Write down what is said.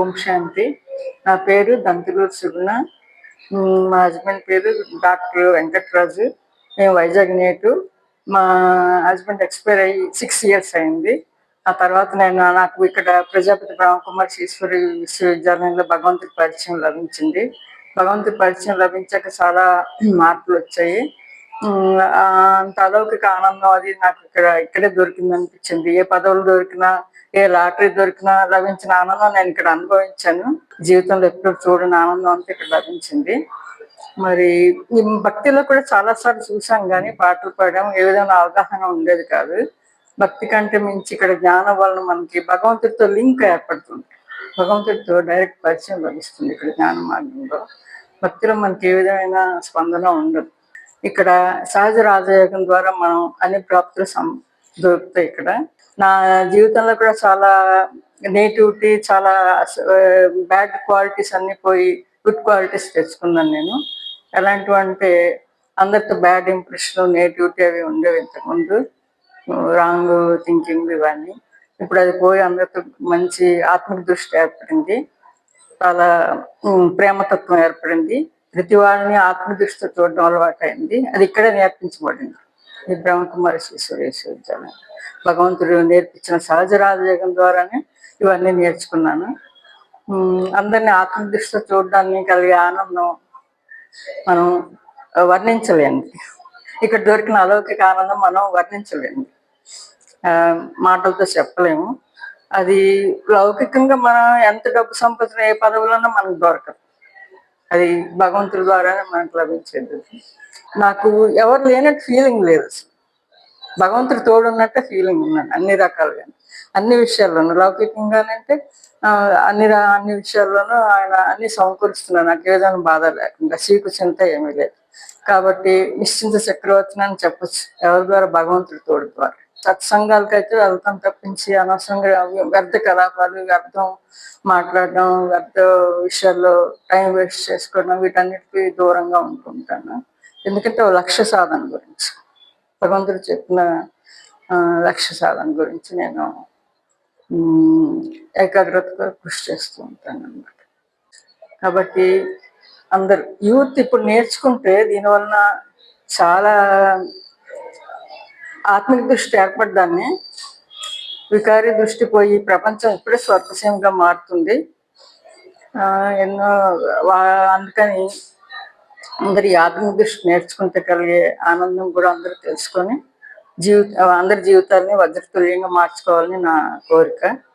ఓం శాంతి నా పేరు దంతులూరు సుగుణ. మా హస్బెండ్ పేరు డాక్టర్ వెంకట్రాజు. మేము వైజాగ్ నేటు. మా హస్బెండ్ ఎక్స్పైర్ అయ్యి సిక్స్ ఇయర్స్ అయింది. ఆ తర్వాత నేను నాకు ఇక్కడ ప్రజాపతి బ్రహ్మకుమార్ ఈశ్వరి విశ్వవిద్యాలయంలో భగవంతుడి పరిచయం లభించింది. భగవంతుడి పరిచయం లభించాక చాలా మార్పులు వచ్చాయి. అంత అలౌకిక ఆనందం అది నాకు ఇక్కడ ఇక్కడే దొరికింది అనిపించింది ఏ పదవులు దొరికినా ఏ లాటరీ దొరికినా లభించిన ఆనందం నేను ఇక్కడ అనుభవించాను. జీవితంలో ఎప్పుడు చూడని ఆనందం అంతా ఇక్కడ లభించింది. మరి భక్తిలో కూడా చాలా సార్లు చూసాం కానీ పాటలు పాడడం ఏ విధమైన అవగాహన ఉండేది కాదు. భక్తి కంటే మించి ఇక్కడ జ్ఞానం వలన మనకి భగవంతుడితో లింక్ ఏర్పడుతుంది. భగవంతుడితో డైరెక్ట్ పరిచయం లభిస్తుంది ఇక్కడ జ్ఞాన మార్గంలో. భక్తిలో మనకి ఏ విధమైన స్పందన ఉండదు. ఇక్కడ సహజ రాజయోగం ద్వారా మనం అన్ని ప్రాప్తులు సం దొరుకుతాయి ఇక్కడ. నా జీవితంలో కూడా చాలా నేటివిటీ చాలా బ్యాడ్ క్వాలిటీస్ అన్ని పోయి గుడ్ క్వాలిటీస్ తెచ్చుకున్నాను నేను. ఎలాంటివి అంటే అందరితో బ్యాడ్ ఇంప్రెషన్ నేటివిటీ అవి ఉండేవి ఇంతకుముందు. రాంగ్ థింకింగ్ ఇవన్నీ. ఇప్పుడు అది పోయి అందరితో మంచి ఆత్మిక దృష్టి ఏర్పడింది. చాలా ప్రేమతత్వం ఏర్పడింది. ప్రతి వారిని ఆత్మదృష్టితో చూడడం అలవాటైంది. అది ఇక్కడే నేర్పించబడింది. ఈ బ్రహ్మకుమారి ఈశ్వర విశ్వవిద్యాలయం భగవంతుడు నేర్పించిన సహజ రాజయోగం ద్వారానే ఇవన్నీ నేర్చుకున్నాను. అందరినీ ఆత్మ చూడడానికి కలిగే ఆనందం మనం వర్ణించలేండి ఇక్కడ దొరికిన అలౌకిక ఆనందం మనం వర్ణించలేండి మాటలతో చెప్పలేము. అది లౌకికంగా మనం ఎంత డబ్బు సంపాదించిన ఏ పదవులన్నా మనకు దొరకదు. అది భగవంతుడి ద్వారానే మనకు లభించేది. నాకు ఎవరు లేనట్టు ఫీలింగ్ లేదు. అసలు భగవంతుడు తోడున్నట్టే ఫీలింగ్ ఉన్నాను అన్ని రకాలుగా. అన్ని విషయాల్లోనూ లౌకికంగానంటే అన్ని రా- అన్ని విషయాల్లోనూ ఆయన అన్ని సమకూరుస్తున్నాడు. నాకు ఏ విధంగా బాధ లేకుండా సీకు చింత ఏమీ లేదు. కాబట్టి నిశ్చింత చక్రవర్తిని అని చెప్పొచ్చు. ఎవరి ద్వారా? భగవంతుడి తోడు ద్వారా. సత్సంగాలకైతే వెళ్తాం తప్పించి అనవసరంగా వ్యర్థ కలాపాలు వ్యర్థం మాట్లాడడం వ్యర్థ విషయాల్లో టైం వేస్ట్ చేసుకోవడం వీటన్నిటికీ దూరంగా ఉంటుంటాను. ఎందుకంటే లక్ష్య సాధన గురించి. భగవంతుడు చెప్పిన లక్ష్య సాధన గురించి నేను ఏకాగ్రతగా కృషి చేస్తూ ఉంటాను అన్నమాట. కాబట్టి అందరు యూత్ ఇప్పుడు నేర్చుకుంటే దీనివలన చాలా ఆత్మిక దృష్టి ఏర్పడ్డాన్ని వికారి దృష్టి పోయి ప్రపంచం ఇప్పుడే స్వర్గసీమగా మారుతుంది. ఎన్నో వా- అందుకని అందరి ఆత్మిక దృష్టి నేర్చుకుంటే కలిగే ఆనందం కూడా అందరూ తెలుసుకొని జీవిత అందరి జీవితాలని వజ్రతుల్యంగా మార్చుకోవాలని నా కోరిక.